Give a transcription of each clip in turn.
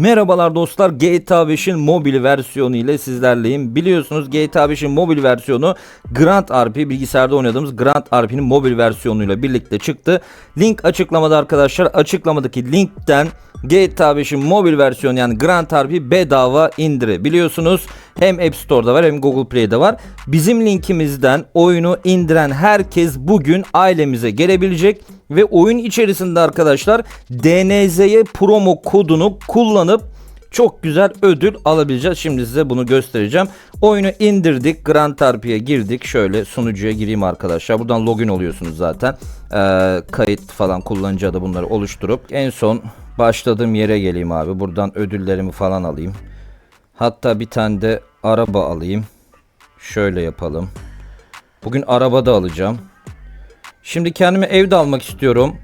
Merhabalar dostlar GTA 5'in mobil versiyonu ile sizlerleyim. Biliyorsunuz GTA 5'in mobil versiyonu Grand RP bilgisayarda oynadığımız Grand RP'nin mobil versiyonuyla birlikte çıktı. Link açıklamada arkadaşlar. Açıklamadaki linkten GTA 5'in mobil versiyonu yani Grand RP bedava indirebiliyorsunuz. Hem App Store'da var hem Google Play'de var. Bizim linkimizden oyunu indiren herkes bugün ailemize gelebilecek ve oyun içerisinde arkadaşlar DNZ'ye promo kodunu kullanıp çok güzel ödül alabileceğiz. Şimdi size bunu göstereceğim. Oyunu indirdik. Grand RP'ye girdik. Şöyle sunucuya gireyim arkadaşlar. Buradan login oluyorsunuz zaten. Ee, kayıt falan kullanıcı adı bunları oluşturup en son başladığım yere geleyim abi. Buradan ödüllerimi falan alayım. Hatta bir tane de araba alayım. Şöyle yapalım. Bugün araba da alacağım. Şimdi kendime evde almak istiyorum.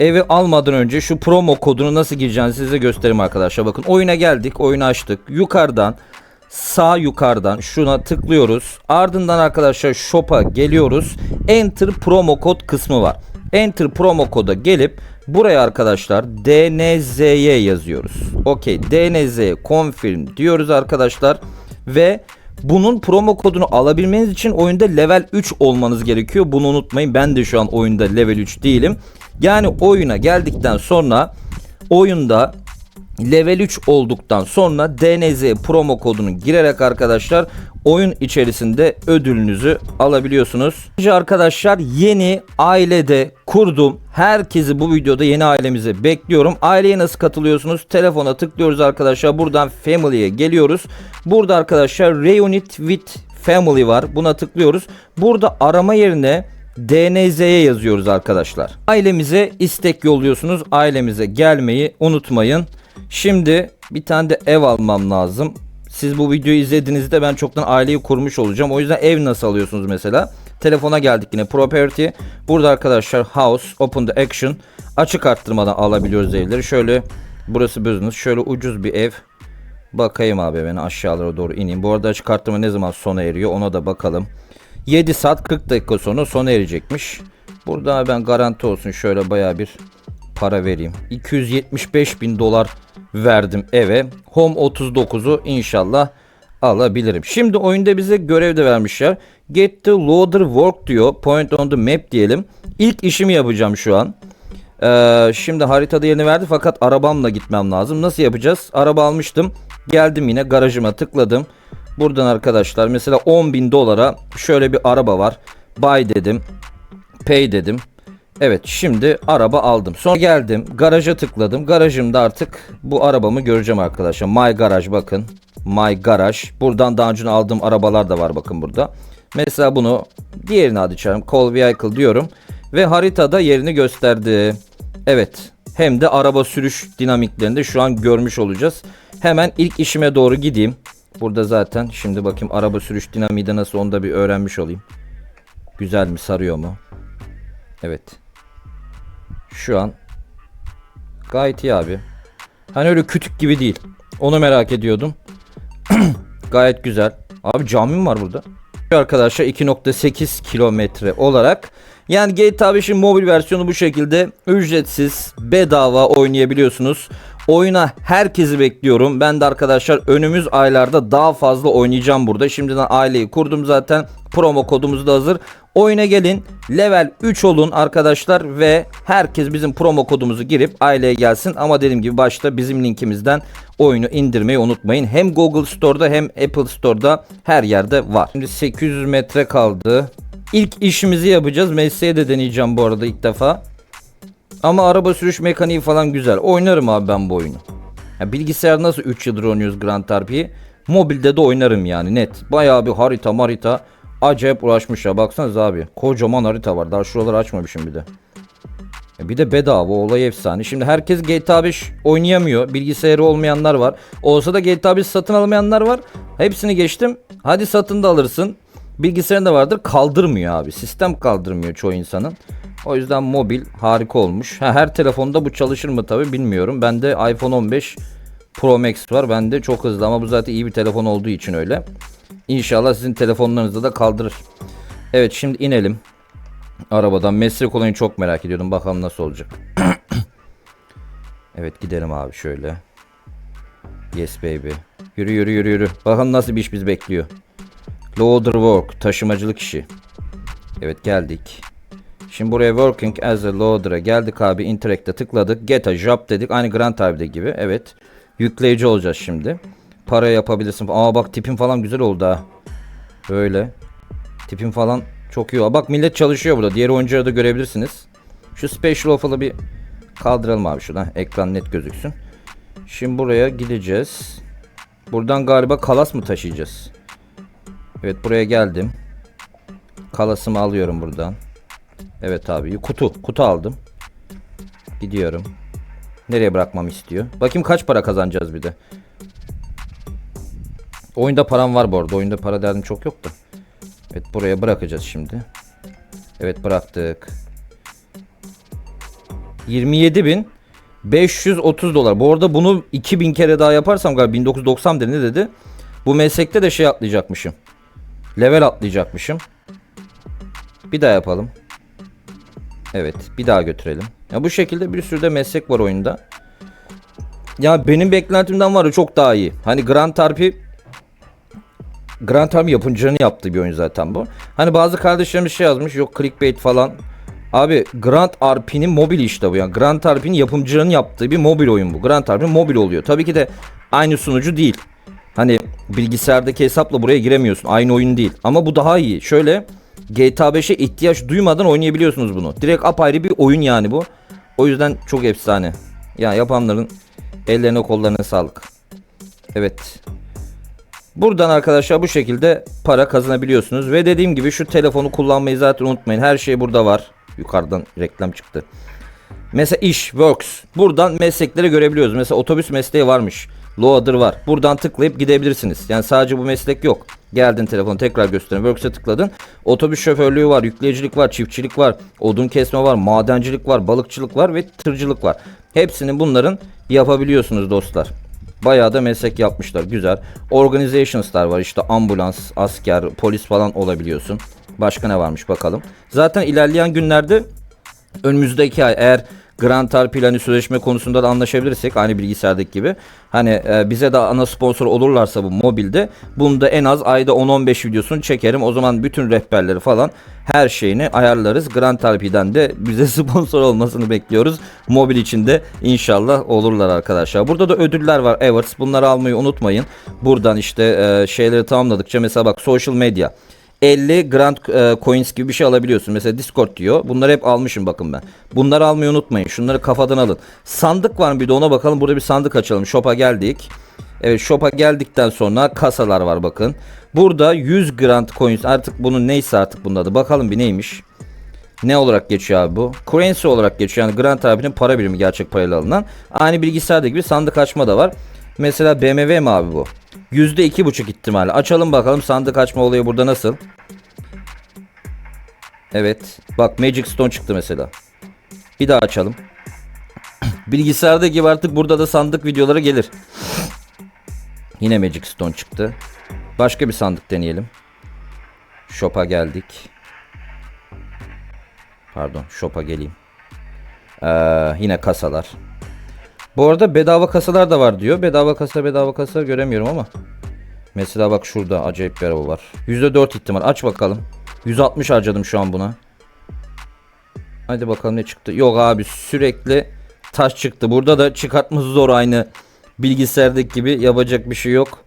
Evi almadan önce şu promo kodunu nasıl gireceğinizi size göstereyim arkadaşlar. Bakın oyuna geldik. Oyunu açtık. Yukarıdan sağ yukarıdan şuna tıklıyoruz. Ardından arkadaşlar shop'a geliyoruz. Enter promo kod kısmı var. Enter promo koda gelip buraya arkadaşlar DNZ'ye yazıyoruz. Okey DNZ confirm diyoruz arkadaşlar ve bunun promo kodunu alabilmeniz için oyunda level 3 olmanız gerekiyor. Bunu unutmayın. Ben de şu an oyunda level 3 değilim. Yani oyuna geldikten sonra oyunda level 3 olduktan sonra DNZ promo kodunu girerek arkadaşlar oyun içerisinde ödülünüzü alabiliyorsunuz. Önce arkadaşlar yeni ailede kurdum. Herkesi bu videoda yeni ailemize bekliyorum. Aileye nasıl katılıyorsunuz? Telefona tıklıyoruz arkadaşlar. Buradan Family'ye geliyoruz. Burada arkadaşlar Reunite with Family var. Buna tıklıyoruz. Burada arama yerine DNZ'ye yazıyoruz arkadaşlar. Ailemize istek yolluyorsunuz. Ailemize gelmeyi unutmayın. Şimdi bir tane de ev almam lazım. Siz bu videoyu izlediğinizde ben çoktan aileyi kurmuş olacağım. O yüzden ev nasıl alıyorsunuz mesela? Telefona geldik yine property. Burada arkadaşlar house, open the action. Açık arttırmadan alabiliyoruz evleri. Şöyle burası business. Şöyle ucuz bir ev. Bakayım abi ben aşağılara doğru ineyim. Bu arada açık arttırma ne zaman sona eriyor ona da bakalım. 7 saat 40 dakika sonra sona erecekmiş. Burada ben garanti olsun şöyle baya bir para vereyim. 275 bin dolar verdim eve. Home 39'u inşallah alabilirim. Şimdi oyunda bize görev de vermişler. Get the loader work diyor. Point on the map diyelim. İlk işimi yapacağım şu an. Ee, şimdi haritada yerini verdi fakat arabamla gitmem lazım. Nasıl yapacağız? Araba almıştım. Geldim yine garajıma tıkladım. Buradan arkadaşlar mesela 10 bin dolara şöyle bir araba var. Buy dedim. Pay dedim. Evet şimdi araba aldım. Sonra geldim garaja tıkladım. Garajımda artık bu arabamı göreceğim arkadaşlar. My Garage bakın. My Garage. Buradan daha önce aldığım arabalar da var bakın burada. Mesela bunu diğerini hadi çağırayım. Call Vehicle diyorum. Ve haritada yerini gösterdi. Evet. Hem de araba sürüş dinamiklerini de şu an görmüş olacağız. Hemen ilk işime doğru gideyim. Burada zaten şimdi bakayım araba sürüş dinamiği de nasıl onu da bir öğrenmiş olayım. Güzel mi sarıyor mu? Evet. Şu an gayet iyi abi. Hani öyle kütük gibi değil. Onu merak ediyordum. gayet güzel. Abi cami mi var burada? Arkadaşlar 2.8 kilometre olarak yani GTA 5'in mobil versiyonu bu şekilde ücretsiz bedava oynayabiliyorsunuz. Oyuna herkesi bekliyorum. Ben de arkadaşlar önümüz aylarda daha fazla oynayacağım burada. Şimdiden aileyi kurdum zaten. Promo kodumuz da hazır. Oyuna gelin. Level 3 olun arkadaşlar ve herkes bizim promo kodumuzu girip aileye gelsin. Ama dediğim gibi başta bizim linkimizden oyunu indirmeyi unutmayın. Hem Google Store'da hem Apple Store'da her yerde var. Şimdi 800 metre kaldı. İlk işimizi yapacağız. Mesleğe de deneyeceğim bu arada ilk defa. Ama araba sürüş mekaniği falan güzel. Oynarım abi ben bu oyunu. Ya bilgisayar nasıl 3 yıldır oynuyoruz Grand RP'yi. Mobilde de oynarım yani net. Bayağı bir harita marita. Acayip uğraşmış ya baksanıza abi. Kocaman harita var. Daha şuraları açmamışım bir de. Ya Bir de bedava olay efsane. Şimdi herkes GTA 5 oynayamıyor. Bilgisayarı olmayanlar var. Olsa da GTA 5 satın almayanlar var. Hepsini geçtim. Hadi satın da alırsın. Bilgisayarında vardır kaldırmıyor abi. Sistem kaldırmıyor çoğu insanın. O yüzden mobil harika olmuş. Ha, her telefonda bu çalışır mı tabi bilmiyorum. Bende iPhone 15 Pro Max var. Bende çok hızlı ama bu zaten iyi bir telefon olduğu için öyle. İnşallah sizin telefonlarınızda da kaldırır. Evet şimdi inelim. Arabadan meslek olayını çok merak ediyordum. Bakalım nasıl olacak. evet gidelim abi şöyle. Yes baby. Yürü yürü yürü yürü. Bakalım nasıl bir iş biz bekliyor. Loader work. Taşımacılık işi. Evet geldik. Şimdi buraya working as a loader'a geldik abi. Interact'e tıkladık. Get a job dedik. Aynı Grand Theft gibi. Evet. Yükleyici olacağız şimdi. Para yapabilirsin. Aa bak tipim falan güzel oldu ha. Böyle. Tipim falan çok iyi. Aa, bak millet çalışıyor burada. Diğer oyuncuları da görebilirsiniz. Şu special offer'ı bir kaldıralım abi şuradan. Ekran net gözüksün. Şimdi buraya gideceğiz. Buradan galiba kalas mı taşıyacağız? Evet buraya geldim. Kalasımı alıyorum buradan. Evet abi kutu kutu aldım. Gidiyorum. Nereye bırakmamı istiyor? Bakayım kaç para kazanacağız bir de. Oyunda param var bu arada. Oyunda para derdim çok yok da. Evet buraya bırakacağız şimdi. Evet bıraktık. 27.530 dolar. Bu arada bunu 2000 kere daha yaparsam galiba 1990 dedi ne dedi? Bu meslekte de şey atlayacakmışım. Level atlayacakmışım. Bir daha yapalım. Evet bir daha götürelim. Ya bu şekilde bir sürü de meslek var oyunda. Ya benim beklentimden var ya çok daha iyi. Hani Grand Tarpi Grand Army yapımcının yaptığı bir oyun zaten bu. Hani bazı kardeşlerimiz şey yazmış yok clickbait falan. Abi Grand RP'nin mobil işte bu yani. Grand RP'nin yapımcının yaptığı bir mobil oyun bu. Grand RP mobil oluyor. Tabii ki de aynı sunucu değil. Hani bilgisayardaki hesapla buraya giremiyorsun. Aynı oyun değil. Ama bu daha iyi. Şöyle GTA 5'e ihtiyaç duymadan oynayabiliyorsunuz bunu. Direkt apayrı bir oyun yani bu. O yüzden çok efsane. Ya yapanların ellerine kollarına sağlık. Evet. Buradan arkadaşlar bu şekilde para kazanabiliyorsunuz. Ve dediğim gibi şu telefonu kullanmayı zaten unutmayın. Her şey burada var. Yukarıdan reklam çıktı. Mesela iş, works. Buradan meslekleri görebiliyoruz. Mesela otobüs mesleği varmış. Loader var. Buradan tıklayıp gidebilirsiniz. Yani sadece bu meslek yok. Geldin telefonu tekrar gösterin. Works'e tıkladın. Otobüs şoförlüğü var, yükleyicilik var, çiftçilik var, odun kesme var, madencilik var, balıkçılık var ve tırcılık var. Hepsini bunların yapabiliyorsunuz dostlar. Bayağı da meslek yapmışlar. Güzel. Organizations'lar var. İşte ambulans, asker, polis falan olabiliyorsun. Başka ne varmış bakalım. Zaten ilerleyen günlerde önümüzdeki ay eğer Grand Tarp ile sözleşme konusunda da anlaşabilirsek aynı bilgisayardaki gibi hani e, bize de ana sponsor olurlarsa bu mobilde bunda en az ayda 10-15 videosunu çekerim. O zaman bütün rehberleri falan her şeyini ayarlarız. Grand Tarpi'den de bize sponsor olmasını bekliyoruz. Mobil içinde inşallah olurlar arkadaşlar. Burada da ödüller var. Awards. Bunları almayı unutmayın. Buradan işte e, şeyleri tamamladıkça mesela bak social media 50 Grand e, Coins gibi bir şey alabiliyorsun. Mesela Discord diyor. Bunları hep almışım bakın ben. Bunları almayı unutmayın. Şunları kafadan alın. Sandık var mı bir de ona bakalım. Burada bir sandık açalım. Shop'a geldik. Evet shop'a geldikten sonra kasalar var bakın. Burada 100 Grand Coins artık bunun neyse artık bunun adı. Bakalım bir neymiş. Ne olarak geçiyor abi bu? Currency olarak geçiyor. Yani Grand abinin para birimi gerçek parayla alınan. Aynı bilgisayarda gibi sandık açma da var. Mesela BMW mi abi bu? Yüzde iki buçuk ihtimalle. Açalım bakalım sandık açma olayı burada nasıl? Evet. Bak Magic Stone çıktı mesela. Bir daha açalım. Bilgisayarda gibi artık burada da sandık videoları gelir. Yine Magic Stone çıktı. Başka bir sandık deneyelim. Shop'a geldik. Pardon shop'a geleyim. Ee, yine kasalar. Bu arada bedava kasalar da var diyor. Bedava kasa bedava kasa göremiyorum ama. Mesela bak şurada acayip bir araba var. %4 ihtimal. Aç bakalım. 160 harcadım şu an buna. Hadi bakalım ne çıktı. Yok abi sürekli taş çıktı. Burada da çıkartması zor aynı bilgisayardaki gibi. Yapacak bir şey yok.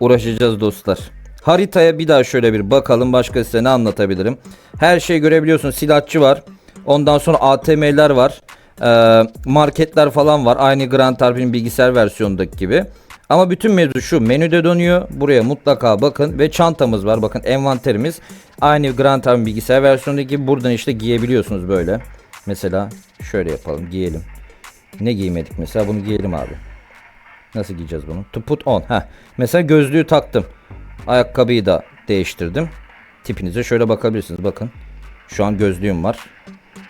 Uğraşacağız dostlar. Haritaya bir daha şöyle bir bakalım. Başka size ne anlatabilirim. Her şeyi görebiliyorsun. Silahçı var. Ondan sonra ATM'ler var. Ee, marketler falan var. Aynı Grand Tarp'in bilgisayar versiyonundaki gibi. Ama bütün mevzu şu menüde dönüyor. Buraya mutlaka bakın ve çantamız var. Bakın envanterimiz aynı Grand Tarp'in bilgisayar versiyonundaki buradan işte giyebiliyorsunuz böyle. Mesela şöyle yapalım giyelim. Ne giymedik mesela bunu giyelim abi. Nasıl giyeceğiz bunu? To put on. Heh. Mesela gözlüğü taktım. Ayakkabıyı da değiştirdim. Tipinize şöyle bakabilirsiniz. Bakın. Şu an gözlüğüm var.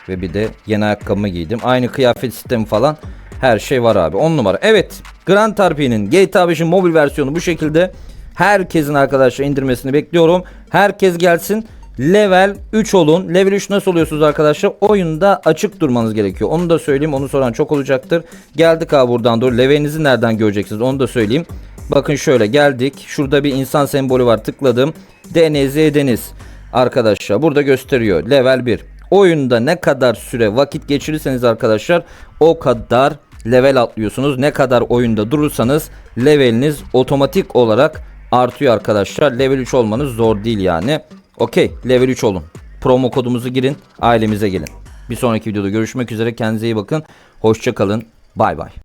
Ve bir de yeni ayakkabımı giydim. Aynı kıyafet sistemi falan. Her şey var abi. 10 numara. Evet. Grand RP'nin GTA 5'in mobil versiyonu bu şekilde. Herkesin arkadaşlar indirmesini bekliyorum. Herkes gelsin. level 3 olun. Level 3 nasıl oluyorsunuz arkadaşlar? Oyunda açık durmanız gerekiyor. Onu da söyleyeyim. Onu soran çok olacaktır. Geldik abi buradan doğru. Levelinizi nereden göreceksiniz? Onu da söyleyeyim. Bakın şöyle geldik. Şurada bir insan sembolü var. Tıkladım. DNZ Deniz. Arkadaşlar burada gösteriyor. Level 1. Oyunda ne kadar süre vakit geçirirseniz arkadaşlar o kadar level atlıyorsunuz. Ne kadar oyunda durursanız leveliniz otomatik olarak artıyor arkadaşlar. Level 3 olmanız zor değil yani. Okey level 3 olun. Promo kodumuzu girin ailemize gelin. Bir sonraki videoda görüşmek üzere kendinize iyi bakın. Hoşça kalın. Bay bay.